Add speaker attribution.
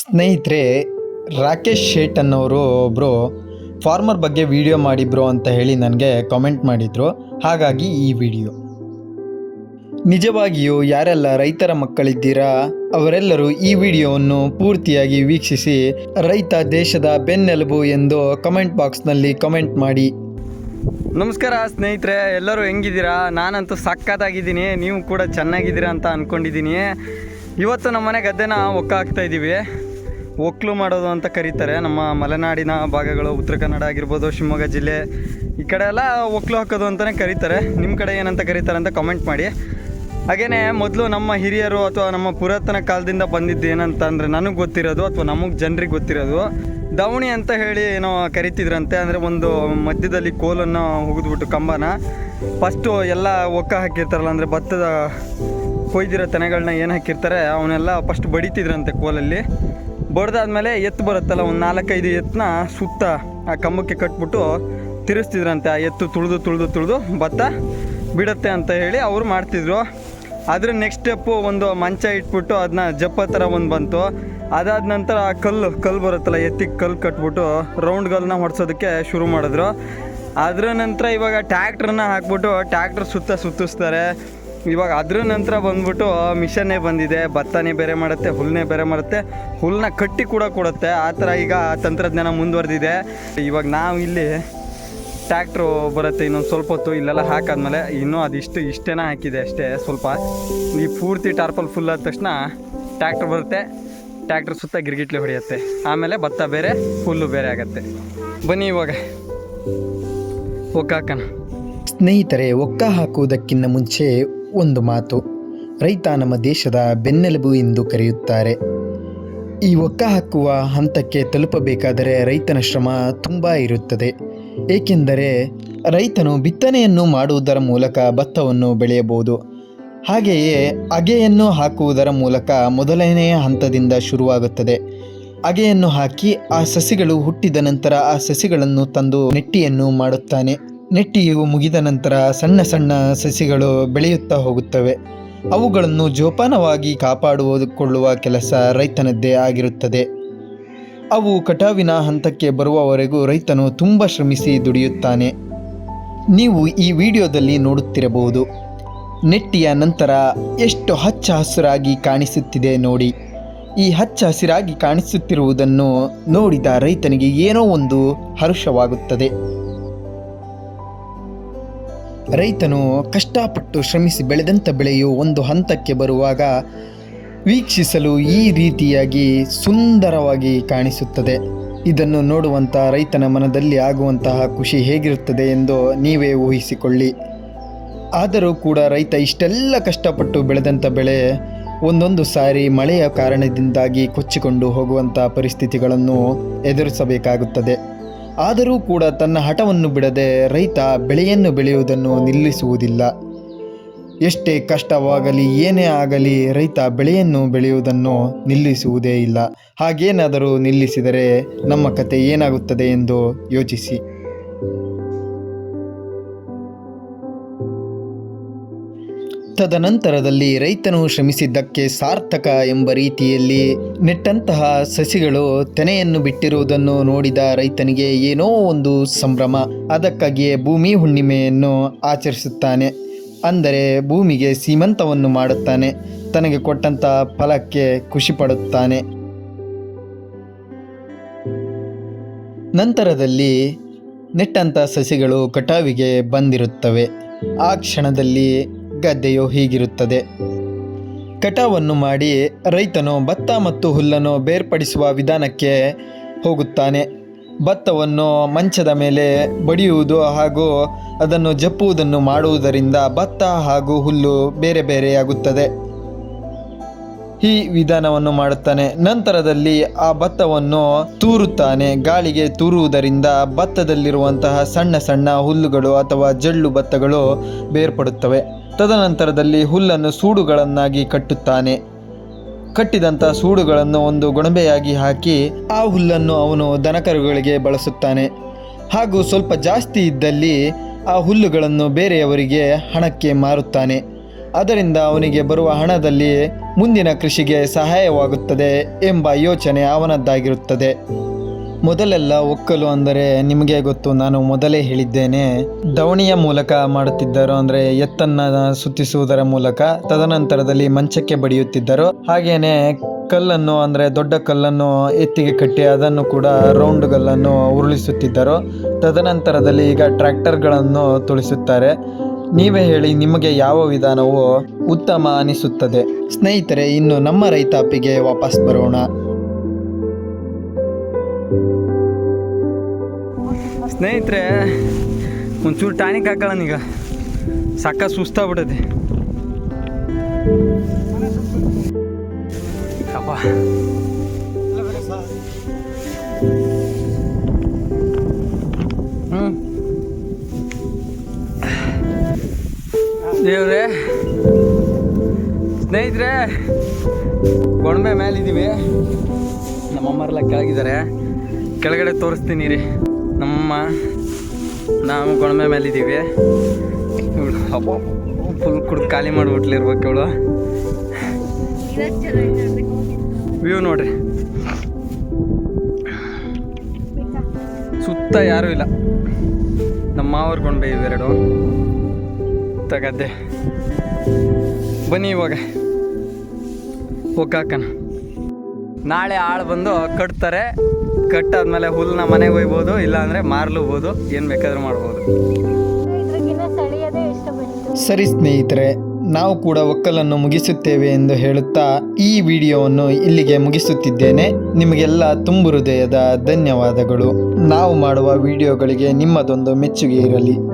Speaker 1: ಸ್ನೇಹಿತರೆ, ರಾಕೇಶ್ ಶೇಟ್ ಅನ್ನೋರು ಒಬ್ಬರು ಫಾರ್ಮರ್ ಬಗ್ಗೆ ವಿಡಿಯೋ ಮಾಡಿ ಬ್ರೋ ಅಂತ ಹೇಳಿ ನನಗೆ ಕಾಮೆಂಟ್ ಮಾಡಿದರು. ಹಾಗಾಗಿ ಈ ವಿಡಿಯೋ. ನಿಜವಾಗಿಯೂ ಯಾರೆಲ್ಲ ರೈತರ ಮಕ್ಕಳಿದ್ದೀರಾ, ಅವರೆಲ್ಲರೂ ಈ ವಿಡಿಯೋವನ್ನು ಪೂರ್ತಿಯಾಗಿ ವೀಕ್ಷಿಸಿ ರೈತ ದೇಶದ ಬೆನ್ನೆಲುಬು ಎಂದು ಕಮೆಂಟ್ ಬಾಕ್ಸ್ನಲ್ಲಿ ಕಮೆಂಟ್ ಮಾಡಿ.
Speaker 2: ನಮಸ್ಕಾರ ಸ್ನೇಹಿತರೆ, ಎಲ್ಲರೂ ಹೆಂಗಿದ್ದೀರಾ? ನಾನಂತೂ ಸಖತ್ತಾಗಿದ್ದೀನಿ, ನೀವು ಕೂಡ ಚೆನ್ನಾಗಿದ್ದೀರಾ ಅಂತ ಅಂದ್ಕೊಂಡಿದ್ದೀನಿ ಇವತ್ತು ನಮ್ಮ ಮನೆ ಗದ್ದೆನ ಒಕ್ಕ ಹಾಕ್ತಾ ಇದ್ದೀವಿ. ಒಕ್ಲು ಮಾಡೋದು ಅಂತ ಕರೀತಾರೆ. ನಮ್ಮ ಮಲೆನಾಡಿನ ಭಾಗಗಳು, ಉತ್ತರ ಕನ್ನಡ ಆಗಿರ್ಬೋದು, ಶಿವಮೊಗ್ಗ ಜಿಲ್ಲೆ, ಈ ಕಡೆ ಎಲ್ಲ ಒಕ್ಲು ಹಾಕೋದು ಅಂತಲೇ ಕರೀತಾರೆ. ನಿಮ್ಮ ಕಡೆ ಏನಂತ ಕರೀತಾರೆ ಅಂತ ಕಮೆಂಟ್ ಮಾಡಿ. ಹಾಗೆಯೇ ಮೊದಲು ನಮ್ಮ ಹಿರಿಯರು ಅಥವಾ ನಮ್ಮ ಪುರಾತನ ಕಾಲದಿಂದ ಬಂದಿದ್ದು ಏನಂತ ಅಂದರೆ ನನಗೆ ಗೊತ್ತಿರೋದು ಅಥವಾ ನಮಗೆ ಜನರಿಗೆ ಗೊತ್ತಿರೋದು ದವಣಿ ಅಂತ ಹೇಳಿ ಏನೋ ಕರಿತಿದ್ರಂತೆ. ಅಂದರೆ ಒಂದು ಮಧ್ಯದಲ್ಲಿ ಕೋಲನ್ನು ಹುಗಿದ್ಬಿಟ್ಟು ಕಂಬನ ಫಸ್ಟು ಎಲ್ಲ ಒಕ್ಕ ಹಾಕಿರ್ತಾರಲ್ಲ, ಅಂದರೆ ಭತ್ತದ ಕೊಯ್ದಿರೋ ತೆನೆಗಳನ್ನ ಏನು ಹಾಕಿರ್ತಾರೆ, ಅವನ್ನೆಲ್ಲ ಫಸ್ಟ್ ಬಡಿತಿದ್ರಂತೆ ಕೋಲಲ್ಲಿ. ಬಡ್ದಾದ್ಮೇಲೆ ಎತ್ತು ಬರುತ್ತಲ್ಲ, ಒಂದು ನಾಲ್ಕೈದು ಎತ್ತನ್ನ ಸುತ್ತ ಆ ಕಂಬಕ್ಕೆ ಕಟ್ಬಿಟ್ಟು ತಿರುಸ್ತಿದ್ರಂತೆ. ಆ ಎತ್ತು ತುಳಿದು ತುಳಿದು ತುಳಿದು ಭತ್ತ ಬಿಡುತ್ತೆ ಅಂತ ಹೇಳಿ ಅವರು ಮಾಡ್ತಿದ್ರು. ಅದ್ರ ನೆಕ್ಸ್ಟ್ ಸ್ಟೆಪ್ಪು ಒಂದು ಮಂಚ ಇಟ್ಬಿಟ್ಟು ಅದನ್ನ ಜಪ್ಪ ಥರ ಒಂದು ಬಂತು. ಅದಾದ ನಂತರ ಆ ಕಲ್ಲು ಕಲ್ಲು ಬರುತ್ತಲ್ಲ, ಎತ್ತಿಗೆ ಕಲ್ಲು ಕಟ್ಬಿಟ್ಟು ರೌಂಡ್ ಗಲ್ನ ಹೊಡ್ಸೋದಕ್ಕೆ ಶುರು ಮಾಡಿದ್ರು. ಅದರ ನಂತರ ಇವಾಗ ಟ್ಯಾಕ್ಟ್ರನ್ನ ಹಾಕ್ಬಿಟ್ಟು ಟ್ಯಾಕ್ಟ್ರ್ ಸುತ್ತ ಸುತ್ತಿಸ್ತಾರೆ. ಇವಾಗ ಅದ್ರ ನಂತರ ಬಂದ್ಬಿಟ್ಟು ಮಿಷನ್ನೇ ಬಂದಿದೆ, ಭತ್ತನೇ ಬೇರೆ ಮಾಡುತ್ತೆ ಹುಲ್ಲನ್ನೇ ಬೇರೆ ಮಾಡುತ್ತೆ ಹುಲ್ಲನ್ನ ಕಟ್ಟಿ ಕೂಡ ಕೊಡುತ್ತೆ. ಆ ಥರ ಈಗ ತಂತ್ರಜ್ಞಾನ ಮುಂದುವರೆದಿದೆ. ಇವಾಗ ನಾವು ಇಲ್ಲಿ ಟ್ಯಾಕ್ಟ್ರು ಬರುತ್ತೆ, ಇನ್ನೊಂದು ಸ್ವಲ್ಪ ಹೊತ್ತು ಇಲ್ಲೆಲ್ಲ ಹಾಕಾದ್ಮೇಲೆ, ಇನ್ನೂ ಅದಿಷ್ಟು ಇಷ್ಟೇನ ಹಾಕಿದೆ ಅಷ್ಟೇ, ಸ್ವಲ್ಪ. ಈ ಪೂರ್ತಿ ಟಾರ್ಪಲ್ ಫುಲ್ ಆದ ತಕ್ಷಣ ಟ್ಯಾಕ್ಟ್ರ್ ಬರುತ್ತೆ ಟ್ಯಾಕ್ಟ್ರ್ ಸುತ್ತ ಗಿರ್ಗಿಟ್ಲೆ ಹೊಡೆಯುತ್ತೆ. ಆಮೇಲೆ ಭತ್ತ ಬೇರೆ, ಹುಲ್ಲು ಬೇರೆ ಆಗುತ್ತೆ. ಬನ್ನಿ ಇವಾಗ. ಒಕ್ಕಾಕನ
Speaker 1: ಸ್ನೇಹಿತರೆ, ಒಕ್ಕ ಹಾಕುವುದಕ್ಕಿಂತ ಮುಂಚೆ ಒಂದು ಮಾತು. ರೈತ ನಮ್ಮ ದೇಶದ ಬೆನ್ನೆಲುಬು ಎಂದು ಕರೆಯುತ್ತಾರೆ. ಈ ಒಕ್ಕ ಹಾಕುವ ಹಂತಕ್ಕೆ ತಲುಪಬೇಕಾದರೆ ರೈತನ ಶ್ರಮ ತುಂಬ ಇರುತ್ತದೆ. ಏಕೆಂದರೆ ರೈತನು ಬಿತ್ತನೆಯನ್ನು ಮಾಡುವುದರ ಮೂಲಕ ಭತ್ತವನ್ನು ಬೆಳೆಯಬಹುದು. ಹಾಗೆಯೇ ಅಗೆಯನ್ನು ಹಾಕುವುದರ ಮೂಲಕ ಮೊದಲನೆಯ ಹಂತದಿಂದ ಶುರುವಾಗುತ್ತದೆ. ಅಗೆಯನ್ನು ಹಾಕಿ ಆ ಸಸಿಗಳು ಹುಟ್ಟಿದ ನಂತರ ಆ ಸಸಿಗಳನ್ನು ತಂದು ನೆಟ್ಟಿಯನ್ನು ಮಾಡುತ್ತಾನೆ. ನೆಟ್ಟಿಯು ಮುಗಿದ ನಂತರ ಸಣ್ಣ ಸಣ್ಣ ಸಸಿಗಳು ಬೆಳೆಯುತ್ತಾ ಹೋಗುತ್ತವೆ. ಅವುಗಳನ್ನು ಜೋಪಾನವಾಗಿ ಕಾಪಾಡುವುದುಕೊಳ್ಳುವ ಕೆಲಸ ರೈತನದ್ದೇ ಆಗಿರುತ್ತದೆ. ಅವು ಕಟಾವಿನ ಹಂತಕ್ಕೆ ಬರುವವರೆಗೂ ರೈತನು ತುಂಬ ಶ್ರಮಿಸಿ ದುಡಿಯುತ್ತಾನೆ. ನೀವು ಈ ವಿಡಿಯೋದಲ್ಲಿ ನೋಡುತ್ತಿರಬಹುದು. ನೆಟ್ಟಿಯ ನಂತರ ಎಷ್ಟು ಹಚ್ಚ ಹಸಿರಾಗಿ ಕಾಣಿಸುತ್ತಿದೆ ನೋಡಿ. ಈ ಹಚ್ಚ ಹಸಿರಾಗಿ ಕಾಣಿಸುತ್ತಿರುವುದನ್ನು ನೋಡಿದ ರೈತನಿಗೆ ಏನೋ ಒಂದು ಹರುಷವಾಗುತ್ತದೆ. ರೈತನು ಕಷ್ಟಪಟ್ಟು ಶ್ರಮಿಸಿ ಬೆಳೆದಂಥ ಬೆಳೆಯು ಒಂದು ಹಂತಕ್ಕೆ ಬರುವಾಗ ವೀಕ್ಷಿಸಲು ಈ ರೀತಿಯಾಗಿ ಸುಂದರವಾಗಿ ಕಾಣಿಸುತ್ತದೆ. ಇದನ್ನು ನೋಡುವಂಥ ರೈತನ ಮನದಲ್ಲಿ ಆಗುವಂತಹ ಖುಷಿ ಹೇಗಿರುತ್ತದೆ ಎಂದು ನೀವೇ ಊಹಿಸಿಕೊಳ್ಳಿ. ಆದರೂ ಕೂಡ ರೈತ ಇಷ್ಟೆಲ್ಲ ಕಷ್ಟಪಟ್ಟು ಬೆಳೆದಂಥ ಬೆಳೆ ಒಂದೊಂದು ಸಾರಿ ಮಳೆಯ ಕಾರಣದಿಂದಾಗಿ ಕೊಚ್ಚಿಕೊಂಡು ಹೋಗುವಂಥ ಪರಿಸ್ಥಿತಿಗಳನ್ನು ಎದುರಿಸಬೇಕಾಗುತ್ತದೆ. ಆದರೂ ಕೂಡ ತನ್ನ ಹಠವನ್ನು ಬಿಡದೆ ರೈತ ಬೆಳೆಯನ್ನು ಬೆಳೆಯುವುದನ್ನು ನಿಲ್ಲಿಸುವುದಿಲ್ಲ. ಎಷ್ಟೇ ಕಷ್ಟವಾಗಲಿ ಏನೇ ಆಗಲಿ ರೈತ ಬೆಳೆಯನ್ನು ಬೆಳೆಯುವುದನ್ನು ನಿಲ್ಲಿಸುವುದೇ ಇಲ್ಲ. ಹಾಗೇನಾದರೂ ನಿಲ್ಲಿಸಿದರೆ ನಮ್ಮ ಕತೆ ಏನಾಗುತ್ತದೆ ಎಂದು ಯೋಚಿಸಿ. ತದನಂತರದಲ್ಲಿ ರೈತನು ಶ್ರಮಿಸಿದ್ದಕ್ಕೆ ಸಾರ್ಥಕ ಎಂಬ ರೀತಿಯಲ್ಲಿ ನೆಟ್ಟಂತಹ ಸಸಿಗಳು ತೆನೆಯನ್ನು ಬಿಟ್ಟಿರುವುದನ್ನು ನೋಡಿದ ರೈತನಿಗೆ ಏನೋ ಒಂದು ಸಂಭ್ರಮ. ಅದಕ್ಕಾಗಿಯೇ ಭೂಮಿ ಹುಣ್ಣಿಮೆಯನ್ನು ಆಚರಿಸುತ್ತಾನೆ. ಅಂದರೆ ಭೂಮಿಗೆ ಸೀಮಂತವನ್ನು ಮಾಡುತ್ತಾನೆ. ತನಗೆ ಕೊಟ್ಟಂತಹ ಫಲಕ್ಕೆ ಖುಷಿಪಡುತ್ತಾನೆ ನಂತರದಲ್ಲಿ ನೆಟ್ಟಂಥ ಸಸಿಗಳು ಕಟಾವಿಗೆ ಬಂದಿರುತ್ತವೆ. ಆ ಕ್ಷಣದಲ್ಲಿ ಗದ್ದೆಯು ಹೀಗಿರುತ್ತದೆ. ಕಟಾವನ್ನು ಮಾಡಿ ರೈತನು ಭತ್ತ ಮತ್ತು ಹುಲ್ಲನ್ನು ಬೇರ್ಪಡಿಸುವ ವಿಧಾನಕ್ಕೆ ಹೋಗುತ್ತಾನೆ. ಭತ್ತವನ್ನು ಮಂಚದ ಮೇಲೆ ಬಡಿಯುವುದು ಹಾಗೂ ಅದನ್ನು ಜಪ್ಪುವುದನ್ನು ಮಾಡುವುದರಿಂದ ಭತ್ತ ಹಾಗೂ ಹುಲ್ಲು ಬೇರೆ ಬೇರೆಯಾಗುತ್ತದೆ. ಈ ವಿಧಾನವನ್ನು ಮಾಡುತ್ತಾನೆ. ನಂತರದಲ್ಲಿ ಆ ಭತ್ತವನ್ನು ತೂರುತ್ತಾನೆ. ಗಾಳಿಗೆ ತೂರುವುದರಿಂದ ಭತ್ತದಲ್ಲಿರುವಂತಹ ಸಣ್ಣ ಸಣ್ಣ ಹುಲ್ಲುಗಳು ಅಥವಾ ಜಳ್ಳು ಭತ್ತಗಳು ಬೇರ್ಪಡುತ್ತವೆ. ತದನಂತರದಲ್ಲಿ ಹುಲ್ಲನ್ನು ಸೂಡುಗಳನ್ನಾಗಿ ಕಟ್ಟುತ್ತಾನೆ. ಕಟ್ಟಿದಂಥ ಸೂಡುಗಳನ್ನು ಒಂದು ಗೊಣಬೆಯಾಗಿ ಹಾಕಿ ಆ ಹುಲ್ಲನ್ನು ಅವನು ದನಕರುಗಳಿಗೆ ಬಳಸುತ್ತಾನೆ. ಹಾಗೂ ಸ್ವಲ್ಪ ಜಾಸ್ತಿ ಇದ್ದಲ್ಲಿ ಆ ಹುಲ್ಲುಗಳನ್ನು ಬೇರೆಯವರಿಗೆ ಹಣಕ್ಕೆ ಮಾರುತ್ತಾನೆ. ಅದರಿಂದ ಅವನಿಗೆ ಬರುವ ಹಣದಲ್ಲಿ ಮುಂದಿನ ಕೃಷಿಗೆ ಸಹಾಯವಾಗುತ್ತದೆ ಎಂಬ ಯೋಚನೆ ಅವನದ್ದಾಗಿರುತ್ತದೆ. ಮೊದಲೆಲ್ಲ ಒಕ್ಕಲು ಅಂದರೆ ನಿಮಗೆ ಗೊತ್ತು, ನಾನು ಮೊದಲೇ ಹೇಳಿದ್ದೇನೆ. ದವಣಿಯ ಮೂಲಕ ಮಾಡುತ್ತಿದ್ದರು ಅಂದರೆ ಎತ್ತನ್ನ ಸುತ್ತಿಸುವುದರ ಮೂಲಕ, ತದನಂತರದಲ್ಲಿ ಮಂಚಕ್ಕೆ ಬಡಿಯುತ್ತಿದ್ದರು. ಹಾಗೇನೆ ಕಲ್ಲನ್ನು ಅಂದರೆ ದೊಡ್ಡ ಕಲ್ಲನ್ನು ಎತ್ತಿಗೆ ಕಟ್ಟಿ ಅದನ್ನು ಕೂಡ ರೌಂಡ್ ಕಲ್ಲನ್ನು ಉರುಳಿಸುತ್ತಿದ್ದರು. ತದನಂತರದಲ್ಲಿ ಈಗ ಟ್ರ್ಯಾಕ್ಟರ್ಗಳನ್ನು ತುಳಿಸುತ್ತಾರೆ. ನೀವೇ ಹೇಳಿ, ನಿಮಗೆ ಯಾವ ವಿಧಾನವು ಉತ್ತಮ ಅನಿಸುತ್ತದೆ? ಸ್ನೇಹಿತರೆ, ಇನ್ನು ನಮ್ಮ ರೈತಾಪಿಗೆ ವಾಪಸ್ ಬರೋಣ.
Speaker 2: ಸ್ನೇಹಿತರೆ, ಒಂಚೂರು ಟಾನಿಕ್ ಹಾಕೊಳ್ಳೋಣ ಈಗ. ಸಕ್ಕ ಸುಸ್ತಾಗ್ಬಿಟ್ಟೈತೆ. ಅಪ್ಪ ಹ್ಞೂ ದೇವ್ರೆ. ಸ್ನೇಹಿತರೆ, ಗೊಂಬೆ ಮೇಲಿದ್ದೀವಿ. ನಮ್ಮಮ್ಮರೆಲ್ಲ ಕೆಳಗಿದ್ದಾರೆ. ಕೆಳಗಡೆ ತೋರಿಸ್ತೀನಿ ರೀ ನಮ್ಮಮ್ಮ ನಾವು ಗೊಂಬೆ ಮೇಲಿದ್ದೀವಿ. ಇವಳು ಅಪ್ಪ ಫುಲ್ ಕುಡ್ದು ಖಾಲಿ ಮಾಡಿಬಿಟ್ಲಿರ್ಬೇಕು ಇವಳು. ವ್ಯೂ ನೋಡ್ರಿ. ಸುತ್ತ ಯಾರೂ ಇಲ್ಲ. ನಮ್ಮ ಮಾವರ್ ಗೊಂಬೆ ಇವೆರಡು. ತಗದ್ದೆ. ಬನ್ನಿ ಇವಾಗ. ಹೋಗಾಕನ ನಾಳೆ ಆಳು ಬಂದು ಕಟ್ತಾರೆ. ಕಟ್ಟಾದ್ಮೇಲೆ ಹುಲ್ಲನ್ನ ಮನೆಗೆ ಒಯ್ಬೋದು ಇಲ್ಲಾಂದರೆ ಮಾರ್ಲೂಬೋದು ಏನು ಬೇಕಾದರೂ ಮಾಡ್ಬೋದು.
Speaker 1: ಸರಿ ಸ್ನೇಹಿತರೆ ನಾವು ಕೂಡ ಒಕ್ಕಲನ್ನು ಮುಗಿಸುತ್ತೇವೆ ಎಂದು ಹೇಳುತ್ತಾ ಈ ವಿಡಿಯೋವನ್ನು ಇಲ್ಲಿಗೆ ಮುಗಿಸುತ್ತಿದ್ದೇನೆ. ನಿಮಗೆಲ್ಲ ತುಂಬು ಹೃದಯದ ಧನ್ಯವಾದಗಳು. ನಾವು ಮಾಡುವ ವಿಡಿಯೋಗಳಿಗೆ ನಿಮ್ಮದೊಂದು ಮೆಚ್ಚುಗೆ ಇರಲಿ.